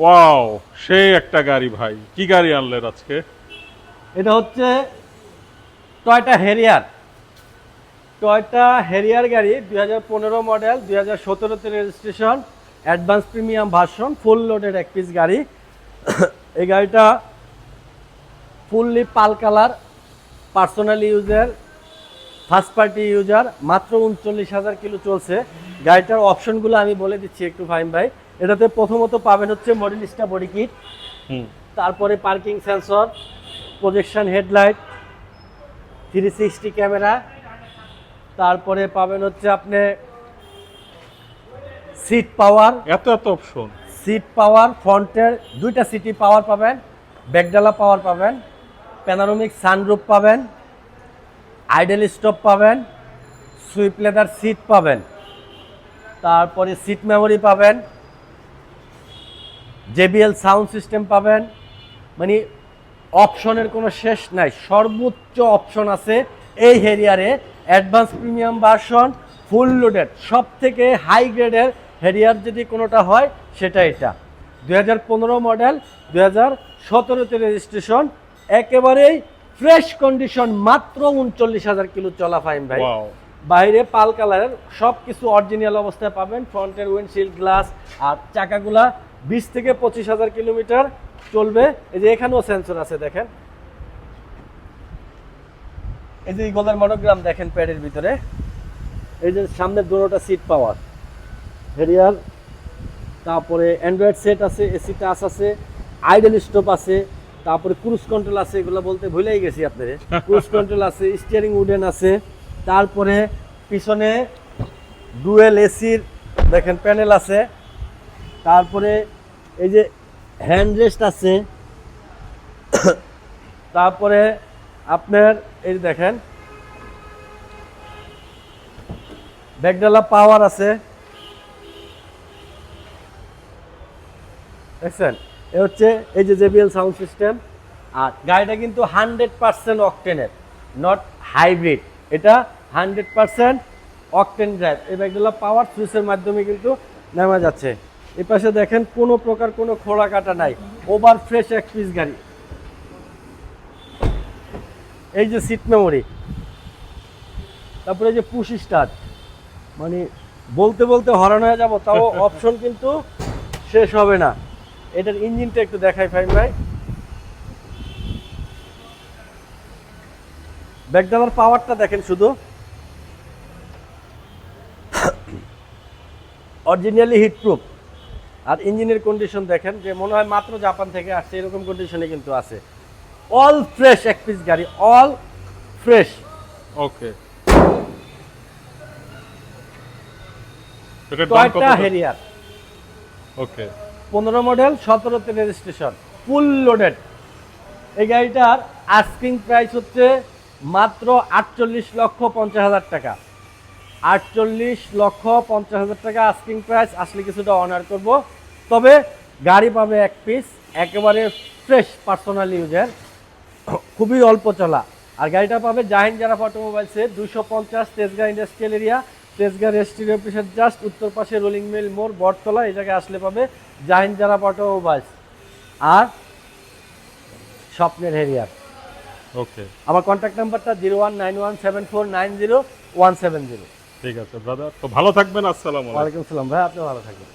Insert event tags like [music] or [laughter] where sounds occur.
Wow সেই একটা গাড়ি ভাই। কি গাড়ি আনলেন আজকে? এটা হচ্ছে টয়টা হেরিয়ার টয়টা হেরিয়ার গাড়ি, দুই হাজার পনেরো মডেল, দুই হাজার সতেরোতে registration, advance premium version, full loaded এক পিস গাড়ি। এই গাড়িটা fully pearl colour, personal user, first party user, মাত্র উনচল্লিশ হাজার কিলো চলছে। গাড়িটার অপশনগুলো আমি বলে দিচ্ছি একটু ফাইম ভাই। এটাতে প্রথমত পাবেন হচ্ছে মডেলিস্টা বডি কিট হুম। তারপরে parking sensor projection headlight three sixty camera তারপরে পাবেন হচ্ছে আপনি সিট পাওয়ার এত এত অপশন সিট পাওয়ার ফ্রন্টের দুইটা সিটি পাওয়ার পাবেন ব্যাকডালা পাওয়ার পাবেন প্যানারোমিক সানরুফ পাবেন আইডেল স্টপ পাবেন সুইপ লেদার সিট পাবেন তারপরে সিট মেমোরি পাবেন জেবিএল সাউন্ড সিস্টেম পাবেন। মানে অপশনের কোনো শেষ নাই। সর্বোচ্চ অপশন আছে এই হেরিয়ারে। Advance premium version full loaded. সব থেকে হাই গ্রেডের হেরিয়ার যদি কোনোটা হয় সেটা এটা। দুই মডেল দু হাজার সতেরোতে রেজিস্ট্রেশন। একেবারেই ফ্রেশ কন্ডিশন মাত্র উনচল্লিশ হাজার কিলো চলা ফাইন ভাই। বাইরে পাল কালারের সব কিছু অরিজিনাল অবস্থায় পাবেন। ফ্রন্টের উইন্ডশিল্ড গ্লাস আর চাকাগুলা বিশ থেকে পঁচিশ হাজার কিলোমিটার চলবে। এই যে এখানেও সেন্সর আছে দেখেন। এই যে ইগলের মনোগ্রাম দেখেন প্যাডের ভিতরে। এই যে সামনের দুটোটা সিট পাওয়ার হেরিয়ার তারপরে অ্যান্ড্রয়েড সেট আছে এসি টাচ আছে আইডেল স্টপ আছে তারপরে ক্রুজ কন্ট্রোল আছে এগুলো বলতে ভুলেই গেছি আপনাদের ক্রুজ কন্ট্রোল আছে স্টিয়ারিং উডেন আছে তারপরে পিছনে ডুয়েল এসির দেখেন প্যানেল আছে। তারপরে এই যে হ্যান্ড রেস্ট আছে, তারপরে আপনার, এই দেখেন ব্যাকডালা পাওয়ার আছে। দেখছেন? এ হচ্ছে এই যে জেবিএল সাউন্ড সিস্টেম আর গাড়িটা কিন্তু হান্ড্রেড পার্সেন্ট অকটেনের নট হাইব্রিড এটা হান্ড্রেড পার্সেন্ট অকটেন ড্রাইভ এই ব্যাগগুলো পাওয়ার সুইচের মাধ্যমে কিন্তু নেওয়া যাচ্ছে। এই পাশে দেখেন কোনো প্রকার কোনো খোড়া কাটা নাই। ওভার ফ্রেশ এক পিস গাড়ি। এই যে সিট মেমোরি তারপরে এই যে পুশ স্টার্ট মানে বলতে বলতে হরান হয়ে যাব তাও [laughs] অপশন কিন্তু শেষ হবে না। এটার ইঞ্জিনটা একটু দেখাই ফাইন ভাই। ব্যাকডালার পাওয়ারটা দেখেন শুধু। [coughs] অরিজিনালি হিটপ্রুফ আর ইঞ্জিনের কন্ডিশন দেখেন যে মনে হয় মাত্র জাপান থেকে আসছে এরকম কন্ডিশনে কিন্তু আছে। অল ফ্রেশ এক পিস গাড়ি all fresh okay Toyota Harrier okay পনেরো মডেল সতেরোতে রেজিস্ট্রেশন ফুল লোডেড এই গাড়িটার আস্কিং প্রাইস হচ্ছে মাত্র আটচল্লিশ লক্ষ পঞ্চাশ হাজার টাকা। আটচল্লিশ লক্ষ পঞ্চাশ হাজার টাকা আস্কিং প্রাইস আসলে কিছুটা অনার করব। তবে গাড়ি পাবে এক পিস একেবারে ফ্রেশ পার্সোনাল ইউজের খুবই অল্প চলা। আর গাড়িটা পাবে জাহিন জারাফ অটোমোবাইলসে দুশো পঞ্চাশ Tejgaon industrial area Tejgaon registry অফিসের জাস্ট উত্তর পাশে রোলিং মিল মোড় বটতলা এই জায়গায় আসলে পাবে জাহিন জারাফ অটোমোবাইলস আর স্বপ্নের হেরিয়ার। ওকে আমার কন্ট্যাক্ট নাম্বারটা zero one nine one seven four nine zero one seven zero ঠিক আছে ব্রাদার তো ভালো থাকবেন আসসালাম আলাইকুম। ভাই আপনি ভালো থাকবেন।